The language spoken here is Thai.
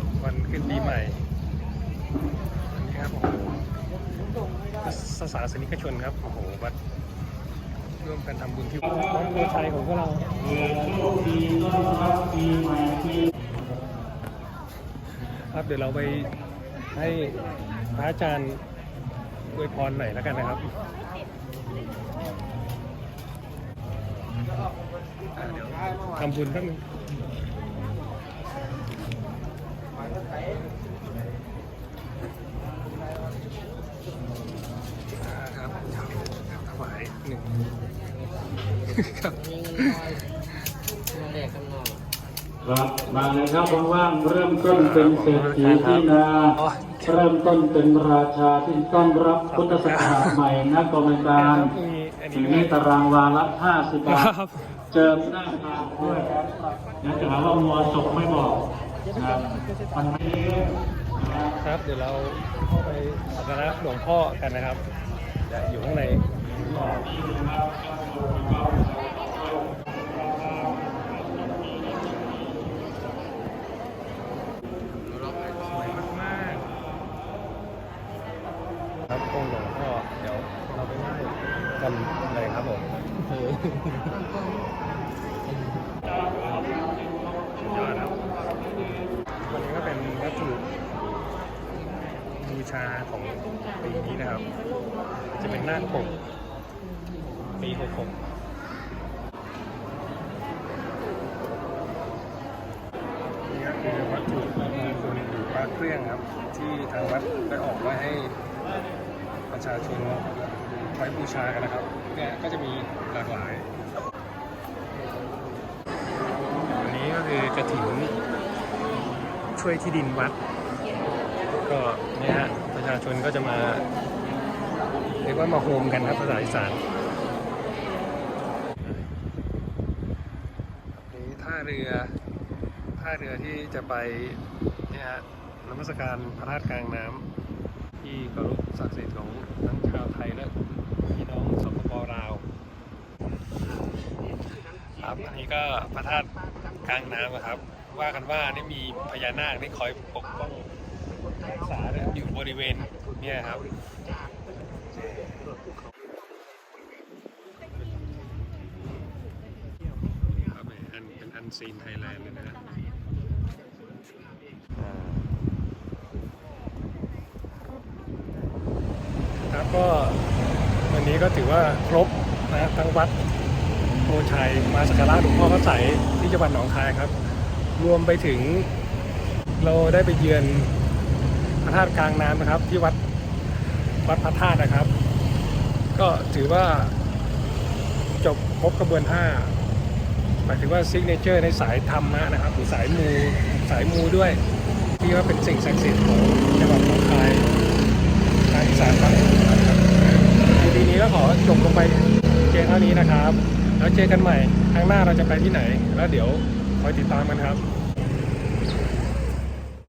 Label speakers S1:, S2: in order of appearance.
S1: ขึ้นปีใหม่อันนี้ครับโอ้โหสสาสนิกชนครับ โอ้โหวัดร่วมกันทำบุญที่วัดโพชัยของพวกเราครับเดี๋ยวเราไปให้พระอาจารย์อวยพรหน่อยแล้วกันนะครับอ่าเดี๋ยวทำบุญแป๊บนึง ครับถวายหนึ่ง ครับ
S2: มีเงินน้อยมาแลกกันหน่อย
S3: ครับมาเลยครับว่างๆเริ่มต้นเป็นเศรษฐีที่นา
S1: อ๋อ
S3: เริ่มต้นเป็นราชาที่ต้อนรับพุทธศักราชใหม่นะกรรมการ
S1: มีอัน
S3: ที
S1: นี้
S3: นี้ตารางวาละ50บาท
S1: ครับ
S3: เจิมหน้าตาด้วยครับเดี๋ยวจะหาว่ามัวศกไม่บอกนะครับวันนี้นะครับ
S1: ครับเดี๋ยวเราเข้าไปสักการะหลวงพ่อกันนะครับ จะอยู่ข้างในสวยมากๆครับอ งหลวงพ่อเดี๋ยวเราไปไหว้กันเลยครับผมสุดยอดครับวันนี้ก็เป็นวัตถุบูชาของปีนี้นะครับ จะเป็นหน้าปกปี66นี่ก็คือวัตถุมงคลหรือพระเครื่องครับ ที่ทางวัดได้ออกไว้ให้ ประชาชนไว้บูชากันนะครับเนี่ยก็จะมีหลากหลายอันนี้ก็คือกระถิ่นช่วยที่ดินวัด ก็เนี่ยฮะประชาชนก็จะมาเรียกว่ามาโฮมกันครับภาษาอีสานนี่ท่าเรือท่าเรือที่จะไปเนี่ยฮะนมัสการพระธาตุกลางน้ำ ที่เคารพศักดิ์สิทธิ์ของทั้งชาวไทยและพี่น้องสปปลาวครับอันนี้ก็พระธาตุกลางน้ำอะครับ ว่ากันว่านี่มีพญานาคที่คอยปกป้องรักษาเนี่ยอยู่บริเวณเนี่ยครับครับอันเป็นอันซีนไทยแลนด์เลยนะ ครับก็วันนี้ก็ถือว่าครบนะทั้งวัดโพชัยมาสักการะหลวงพ่อพระใสที่จังหวัดหนองคายครับ รวมไปถึงเราได้ไปเยือนพระธาตุกลางน้ำนะครับ ที่วัดวัดพระธาตุนะครับ ก็ถือว่าจบครบกระบวนท่าหมายถึงว่าซิกเนเจอร์ในสายธรรมะนะครับหรือสายมูสายมูด้วย ที่ว่าเป็นสิ่งศักดิ์สิทธิ์ของจังหวัดหนองคายทางอีสานครับทีนี้ก็ขอจบลงไปเพียงเท่านี้นะครับ แล้วเจอกันใหม่ ครั้งหน้าเราจะไปที่ไหน แล้วเดี๋ยวคอยติดตามกันครับ